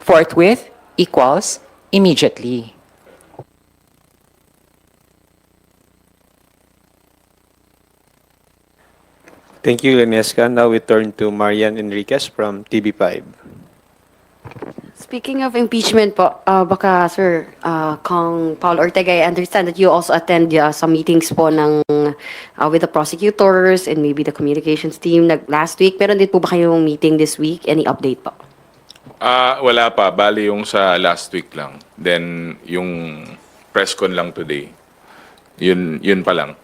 forthwith equals immediately. Thank you, Lenesca. Now we turn to Marian Enriquez from TV5. Speaking of impeachment po, ah, baka sir, uh, Kong Paul Ortega, I understand that you also attend uh, some meetings po ng, ah, with the prosecutors and maybe the communications team last week. Meron din po ba kayong meeting this week? Any update po? Ah, wala pa. Bali yung sa last week lang. Then yung press con lang today. Yun yun pa lang.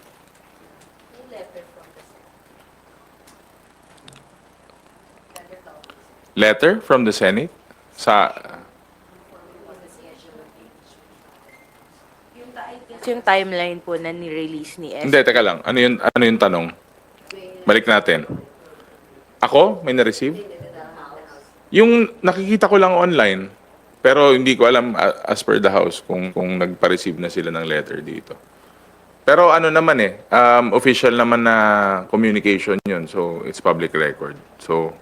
Letter from the Senate sa yung timeline po na ni-release ni S. Hindi, teka lang. Ano yun ano yung tanong? Balik natin. Ako may na-receive? Yung nakikita ko lang online, pero hindi ko alam as per the house kung kung nagpa-receive na sila ng letter dito. Pero ano naman eh, um, official naman na communication yun. So, it's public record. So,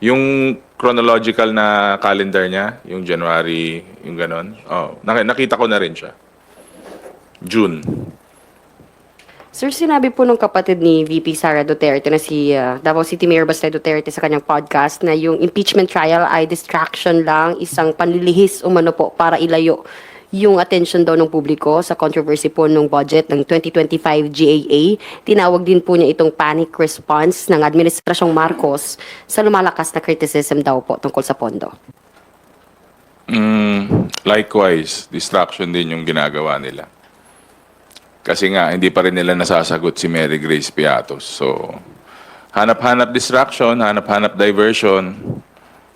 yung chronological na calendar niya, yung January, yung ganon, oh, nak- nakita ko na rin siya. June. Sir, sinabi po nung kapatid ni VP Sara Duterte na si ah, Davao City Mayor Baste Duterte sa kanyang podcast na yung impeachment trial ay distraction lang, isang panlilihis umano po para ilayo yung attention daw ng publiko sa controversy po ng budget ng 2025 GAA. Tinawag din po niya itong panic response ng Administrasyong Marcos sa lumalakas na criticism daw po tungkol sa pondo. Mm, likewise, distraction din yung ginagawa nila. Kasi nga, hindi pa rin nila nasasagot si Mary Grace Piatos. So, hanap-hanap distraction, hanap-hanap diversion,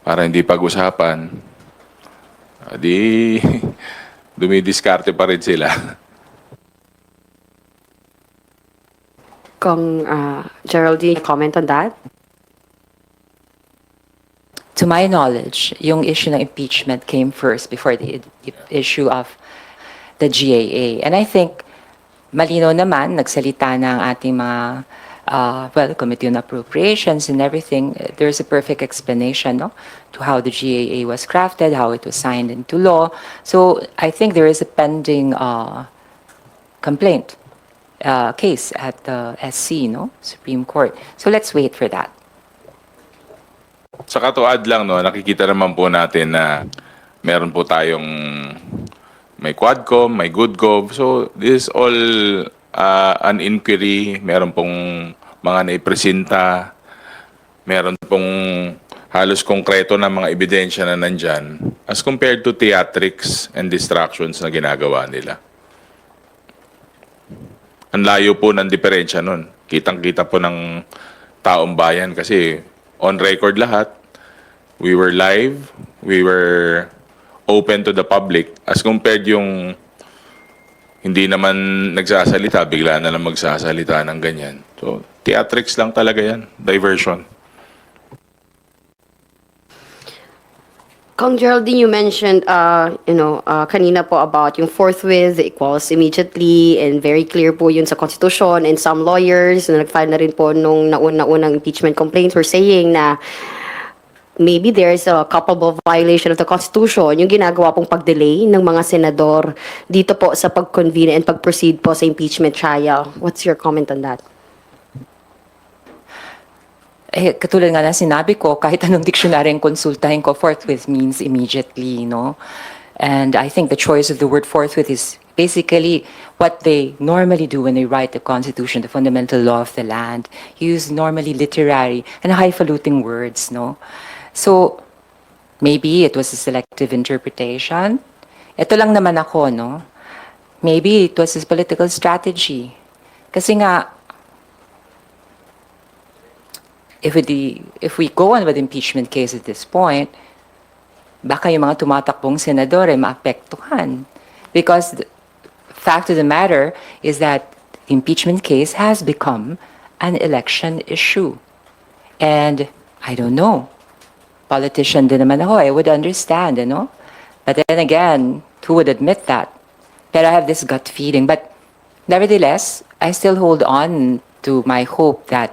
para hindi pag-usapan. Ah, Di, dumidiskarte pa rin sila. Kung ah, Geraldine, comment on that? To my knowledge, yung issue ng impeachment came first before the issue of the GAA. And I think malino naman, nagsalita na ang ating mga, uh, well, Committee on Appropriations and everything. There's a perfect explanation no, to how the GAA was crafted, how it was signed into law. So I think there is a pending uh, complaint uh, case at the SC, no, Supreme Court. So let's wait for that. Sa katuad lang, no, nakikita naman po natin na meron po tayong may Quadcom, may GoodGov. So, this is all uh, an inquiry. Meron pong mga naipresenta. Meron pong halos konkreto na mga ebidensya na nandyan as compared to theatrics and distractions na ginagawa nila. Ang layo po ng diferensya nun. Kitang-kita po ng taong bayan kasi on record lahat. We were live, we were open to the public as compared yung hindi naman nagsasalita, bigla na lang magsasalita ng ganyan. So, theatrics lang talaga yan, diversion. Kong Geraldine, you mentioned, uh, you know, uh, kanina po about yung forthwith equals immediately and very clear po yun sa Constitution and some lawyers na nag-file na rin po nung nauna-unang impeachment complaints were saying na maybe there's a culpable violation of the Constitution, yung ginagawa pong pag-delay ng mga senador dito po sa pag-convene and pag-proceed po sa impeachment trial. What's your comment on that? Eh, katulad nga ng sinabi ko, kahit anong dictionary ang konsultahin ko, forthwith means immediately, no? And I think the choice of the word forthwith is basically what they normally do when they write the Constitution, the fundamental law of the land. Use normally literary and highfalutin words, no? So, maybe it was a selective interpretation. Ito lang naman ako, no? Maybe it was his political strategy. Kasi nga, if we, if we go on with impeachment case at this point, baka yung mga tumatakbong senador ay maapektuhan. Because the fact of the matter is that the impeachment case has become an election issue. And I don't know. Politician din naman ako, I would understand, you know? But then again, who would admit that? But I have this gut feeling. But nevertheless, I still hold on to my hope that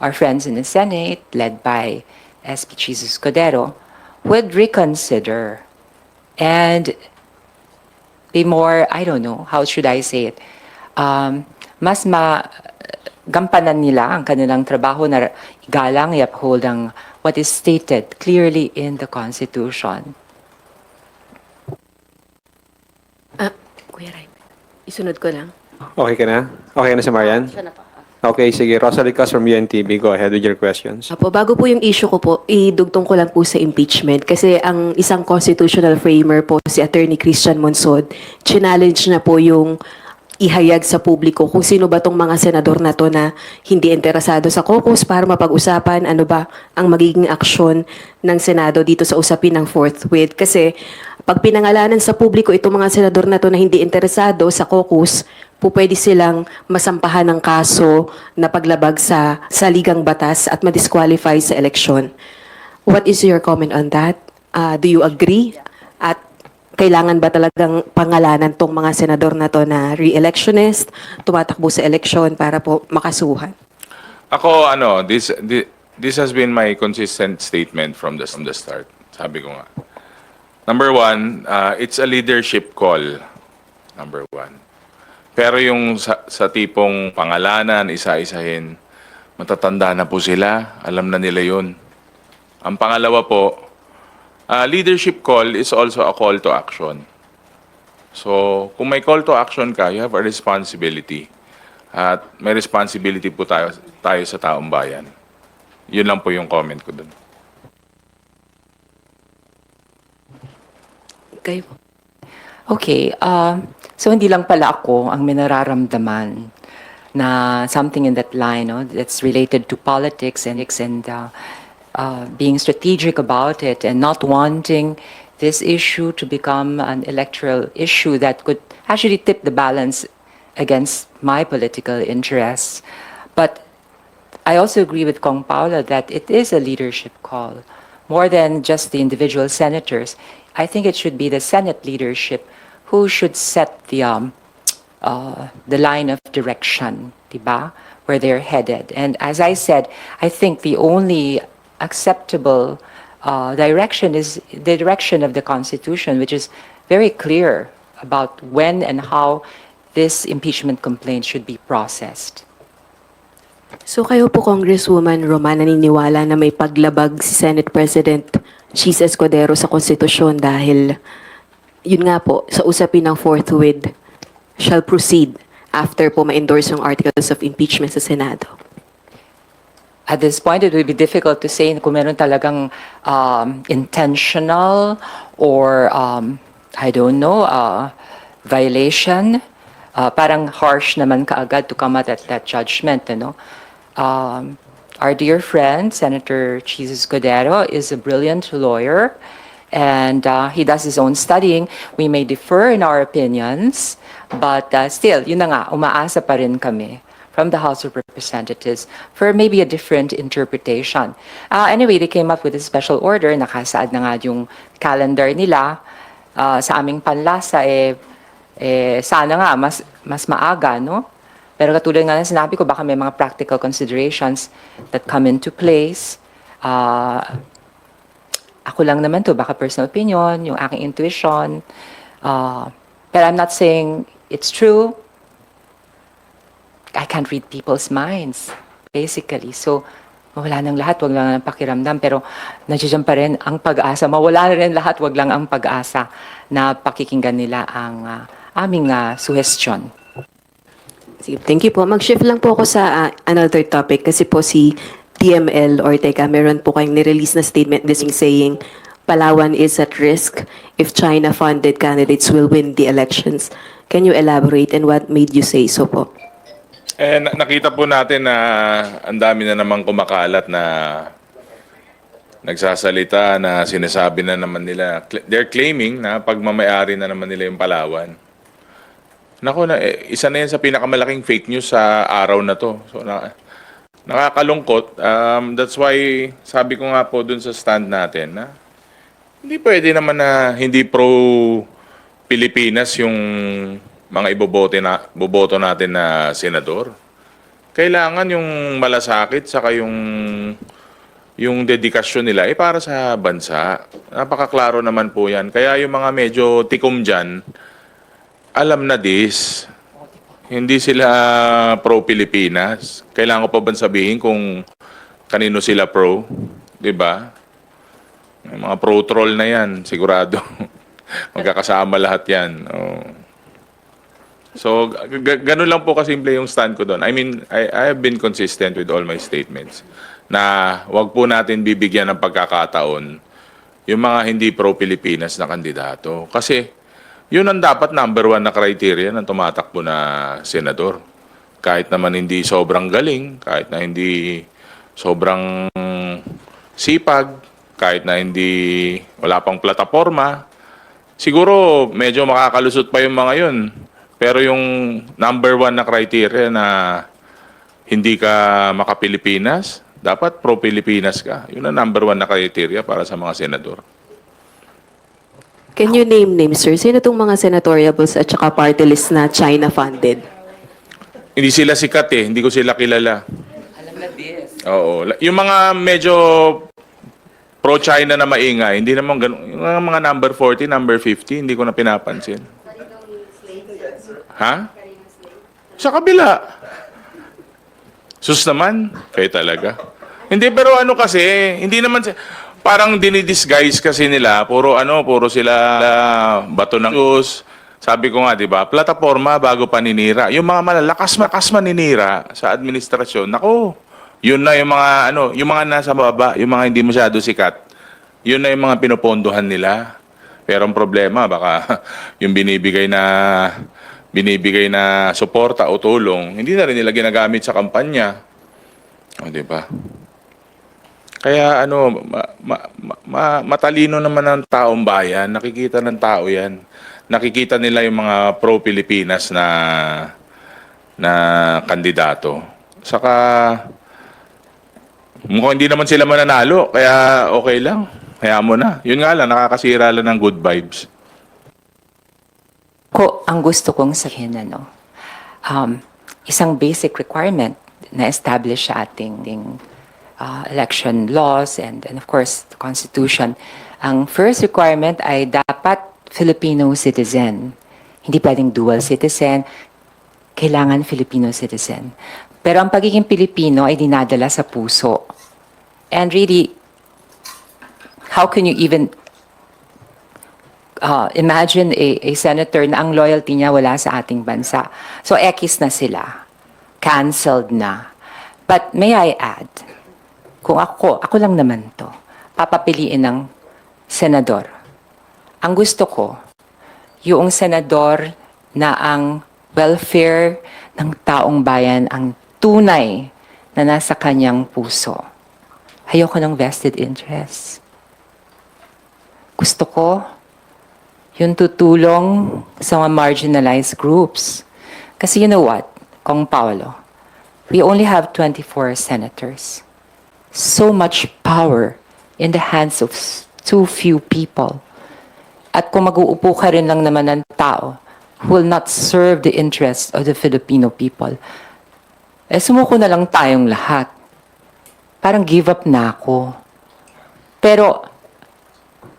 our friends in the Senate, led by SP Jesus Codero, would reconsider and be more, I don't know, how should I say it, um, mas ma gampanan nila ang kanilang trabaho na igalang i-uphold ang what is stated clearly in the Constitution. Ah, Kuya Ray, isunod ko lang. Okay ka na? Okay na si Marian? Okay, sige. Rosalie Cas from UNTV, go ahead with your questions. Apo, bago po yung issue ko po, idugtong ko lang po sa impeachment. Kasi ang isang constitutional framer po, si Attorney Christian Monsod, challenge na po yung ihayag sa publiko kung sino ba tong mga senador na to na hindi interesado sa caucus para mapag-usapan ano ba ang magiging aksyon ng Senado dito sa usapin ng forthwith. Kasi pag pinangalanan sa publiko itong mga senador na to na hindi interesado sa caucus, po silang masampahan ng kaso na paglabag sa saligang batas at ma-disqualify sa eleksyon. What is your comment on that? Uh, do you agree? At kailangan ba talagang pangalanan tong mga senador na to na re-electionist, tumatakbo sa eleksyon para po makasuhan? Ako, ano, this, this, this has been my consistent statement from the, from the start. Sabi ko nga. Number one, uh, it's a leadership call. Number one. Pero yung sa, sa tipong pangalanan, isa-isahin, matatanda na po sila. Alam na nila yun. Ang pangalawa po, uh, leadership call is also a call to action. So, kung may call to action ka, you have a responsibility. At may responsibility po tayo, tayo sa taong bayan. Yun lang po yung comment ko dun. Kayo po. Okay, uh, so hindi lang pala ako ang may na something in that line no, that's related to politics and, and uh, uh, being strategic about it and not wanting this issue to become an electoral issue that could actually tip the balance against my political interests. But I also agree with Kong Paula that it is a leadership call. More than just the individual senators, I think it should be the Senate leadership who should set the, um, uh, the line of direction, diba? where they're headed. And as I said, I think the only acceptable uh, direction is the direction of the Constitution, which is very clear about when and how this impeachment complaint should be processed. So kayo po, Congresswoman Roman, naniniwala na may paglabag si Senate President Chis Escudero sa konstitusyon dahil yun nga po, sa usapin ng forthwith shall proceed after po ma-endorse yung articles of impeachment sa Senado. At this point, it would be difficult to say kung meron talagang um, intentional or, um, I don't know, uh, violation. Uh, parang harsh naman kaagad to come at that judgment, ano? Um, our dear friend, Senator Chis Escudero, is a brilliant lawyer, and uh, he does his own studying. We may differ in our opinions, but uh, still, yun na nga, umaasa pa rin kami from the House of Representatives for maybe a different interpretation. Uh, anyway, they came up with a special order, nakasaad na nga yung calendar nila uh, sa aming panlasa, eh, eh, sana nga mas, mas maaga, no? Pero katulad nga ng sinabi ko, baka may mga practical considerations that come into place. Uh, ako lang naman to, baka personal opinion, yung aking intuition. Uh, but I'm not saying it's true. Can't read people's minds, basically. So, mawala ng lahat, wag lang ang pakiramdam. Pero, nandiyan pa rin ang pag-asa. Mawala na rin lahat, wag lang ang pag-asa na pakikinggan nila ang ah, aming uh, suggestion. Sige, thank you po. Mag-shift lang po ako sa uh, another topic kasi po si TML Ortega, meron po kayong nirelease na statement this saying Palawan is at risk if China-funded candidates will win the elections. Can you elaborate and what made you say so po? Eh, na- nakita po natin na ang dami na namang kumakalat na nagsasalita na sinasabi na naman nila, they're claiming na pagmamayari na naman nila yung Palawan. Nako na, eh, isa na yan sa pinakamalaking fake news sa araw na to. So, na, nakakalungkot. Um, that's why, sabi ko nga po dun sa stand natin na hindi pwede naman na hindi pro Pilipinas yung mga ibobote na boboto natin na senador. Kailangan yung malasakit saka yung yung dedikasyon nila ay para sa bansa. Napakaklaro naman po yan. Kaya yung mga medyo tikom dyan, alam na this. Hindi sila pro-Pilipinas. Kailangan ko pa ba sabihin kung kanino sila pro? 'Di ba? Mga pro-troll na yan, sigurado. Magkakasama lahat yan. Oh. So, g- ganun lang po kasimple yung stand ko doon. I mean, I, I have been consistent with all my statements na wag po natin bibigyan ng pagkakataon yung mga hindi pro-Pilipinas na kandidato. Kasi yun ang dapat number one na criteria ng tumatakbo na senador. Kahit naman hindi sobrang galing, kahit na hindi sobrang sipag, kahit na hindi wala pang plataforma, siguro medyo makakalusot pa yung mga yun. Pero yung number one na criteria na hindi ka makapilipinas, dapat pro-Pilipinas ka. Yun ang number one na criteria para sa mga senador. Can you name names, sir? Sino itong mga senatoriables at saka party list na China-funded? Hindi sila sikat eh, hindi ko sila kilala. Alam na this. Oo. Yung mga medyo pro-China na maingay, hindi naman ganun. Yung mga mga number 40, number 50, hindi ko na pinapansin. Ha? Sa kabila. Sus naman, kayo talaga. Hindi, pero ano kasi, hindi naman, parang dinidisguise kasi nila, puro ano, puro sila ah, bato ng Diyos. Sabi ko nga, di ba, plataforma bago paninira. Yung mga malalakas, malakas maninira sa administrasyon, nako, yun na yung mga, ano, yung mga nasa baba, yung mga hindi masyado sikat, yun na yung mga pinopondohan nila. Pero ang problema, baka yung binibigay na binibigay na suporta o tulong, hindi na rin nila ginagamit sa kampanya. O, di ba? Kaya ano, ma- ma- ma- ma- matalino naman ng taong bayan, nakikita ng tao yan. Nakikita nila yung mga pro-Pilipinas na na kandidato. Saka mukhang hindi naman sila mananalo, kaya okay lang. Kaya mo na. Yun nga lang, nakakasira lang ng good vibes. Ko ang gusto kong sabihin ano um, isang basic requirement na establish sa ating ting, uh, election laws and, and of course the constitution. Ang first requirement ay dapat Filipino citizen. Hindi pwedeng dual citizen. Kailangan Filipino citizen. Pero ang pagiging Pilipino ay dinadala sa puso. And really how can you even uh, imagine a, a senator na ang loyalty niya wala sa ating bansa. So, X na sila. Cancelled na. But may I add, kung ako, ako lang naman to, papapiliin ng senador. Ang gusto ko, yung senador na ang welfare ng taong bayan ang tunay na nasa kanyang puso. Ayoko ng vested interest. Gusto ko, yung tutulong sa mga marginalized groups. Kasi you know what, Kong Paolo, we only have 24 senators. So much power in the hands of too few people. At kung mag-uupo ka rin lang naman ng tao who will not serve the interests of the Filipino people, eh sumuko na lang tayong lahat. Parang give up na ako. Pero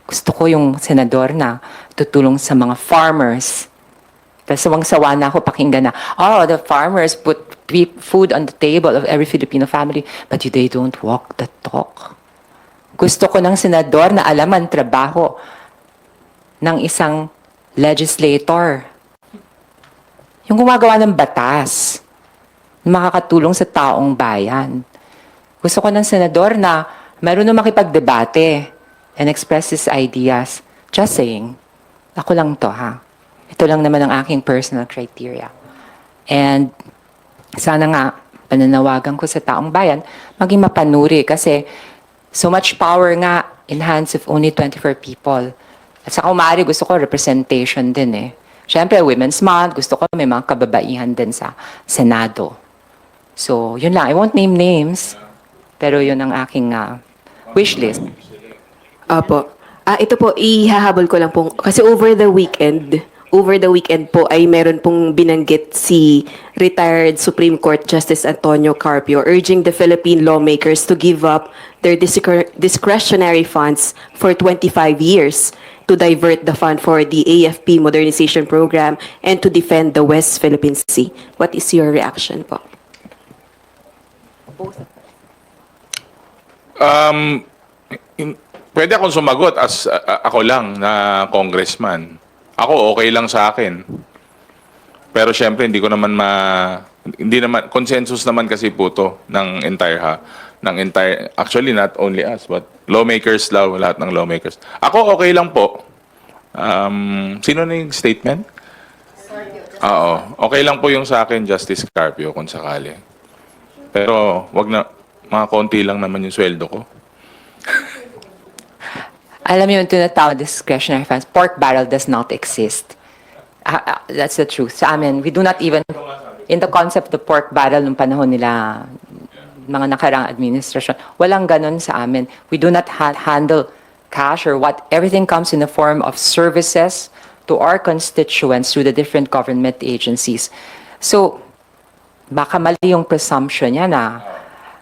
gusto ko yung senador na tutulong sa mga farmers. Tapos sawang-sawa na ako pakinggan na, oh, the farmers put food on the table of every Filipino family, but they don't walk the talk. Gusto ko ng senador na alam ang trabaho ng isang legislator. Yung gumagawa ng batas, na makakatulong sa taong bayan. Gusto ko ng senador na meron makipagdebate and express his ideas. Just saying. Ako lang to, ha? Ito lang naman ang aking personal criteria. And sana nga, pananawagan ko sa taong bayan, maging mapanuri kasi so much power nga in hands of only 24 people. At saka umari gusto ko representation din eh. Siyempre, Women's Month, gusto ko may mga kababaihan din sa Senado. So, yun lang. I won't name names, pero yun ang aking ah, wish list. Apo. Ah, ito po, ihahabol ko lang po. Kasi over the weekend, over the weekend po ay meron pong binanggit si retired Supreme Court Justice Antonio Carpio urging the Philippine lawmakers to give up their discre- discretionary funds for 25 years to divert the fund for the AFP modernization program and to defend the West Philippine Sea. What is your reaction po? Um, in- pwede akong sumagot as a- ako lang na congressman. Ako okay lang sa akin. Pero syempre hindi ko naman ma hindi naman consensus naman kasi po to ng entire ha ng entire actually not only us but lawmakers law lahat ng lawmakers. Ako okay lang po. Um, sino na yung statement? Oo. Okay lang po yung sa akin, Justice Carpio, kung sakali. Pero wag na, mga konti lang naman yung sweldo ko. Alam mo yung tinatawag discretionary funds, pork barrel does not exist. Ah, ah, that's the truth. Sa amin, we do not even, in the concept of pork barrel nung panahon nila, mga nakarang administration, walang ganun sa amin. We do not ha- handle cash or what, everything comes in the form of services to our constituents through the different government agencies. So, baka mali yung presumption niya na,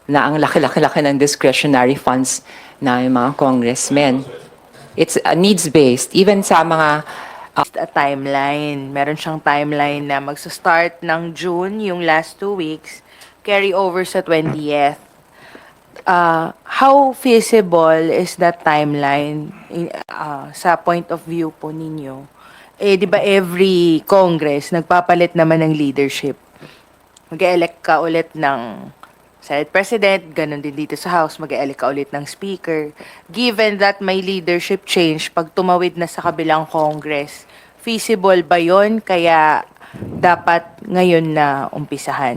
na ang laki-laki-laki ng discretionary funds na yung mga congressmen. It's uh, needs-based. Even sa mga a timeline. Meron siyang timeline na magsa-start ng June, yung last two weeks, carry over sa 20th. Uh, how feasible is that timeline in, uh, sa point of view po ninyo? Eh, di ba every Congress, nagpapalit naman ng leadership. Mag-elect ka ulit ng Senate President, ganun din dito sa House, mag-elect ka ulit ng Speaker. Given that may leadership change, pag tumawid na sa kabilang Congress, feasible ba yon Kaya dapat ngayon na umpisahan?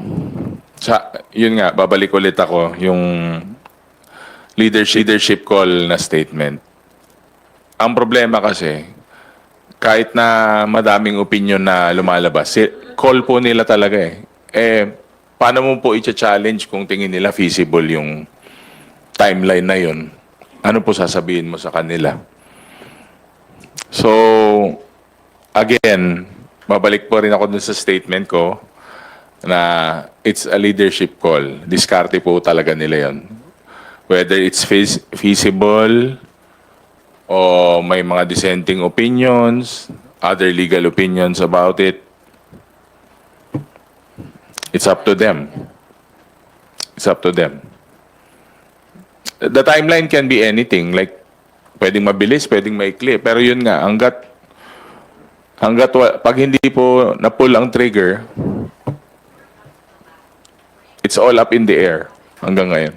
Sa, yun nga, babalik ulit ako, yung leadership, leadership call na statement. Ang problema kasi, kahit na madaming opinion na lumalabas, call po nila talaga eh. Eh, paano mo po i-challenge kung tingin nila feasible yung timeline na yun? Ano po sasabihin mo sa kanila? So, again, babalik po rin ako dun sa statement ko na it's a leadership call. Diskarte po talaga nila yon. Whether it's feas- feasible o may mga dissenting opinions, other legal opinions about it, it's up to them. It's up to them. The timeline can be anything. Like, pwedeng mabilis, pwedeng maikli. Pero yun nga, hanggat, hanggat pag hindi po na-pull ang trigger, it's all up in the air hanggang ngayon.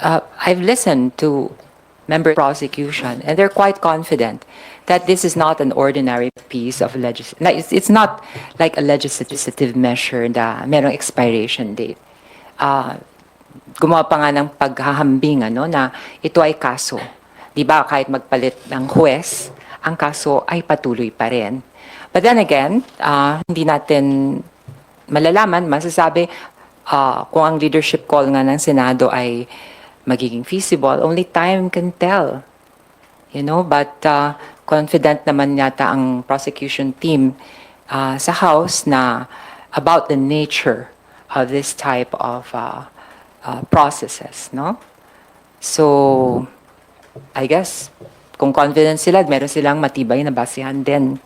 uh, I've listened to member prosecution, and they're quite confident that this is not an ordinary piece of legis. na- It's, it's not like a legislative measure na merong expiration date. Uh, gumawa pa nga ng paghahambing ano, na ito ay kaso. Di ba, kahit magpalit ng huwes, ang kaso ay patuloy pa rin. But then again, uh, hindi natin malalaman, masasabi uh, kung ang leadership call nga ng Senado ay magiging feasible, only time can tell. You know, but uh, confident naman yata ang prosecution team uh, sa House na about the nature of this type of uh, uh, processes, no? So, I guess, kung confident sila, meron silang matibay na basihan din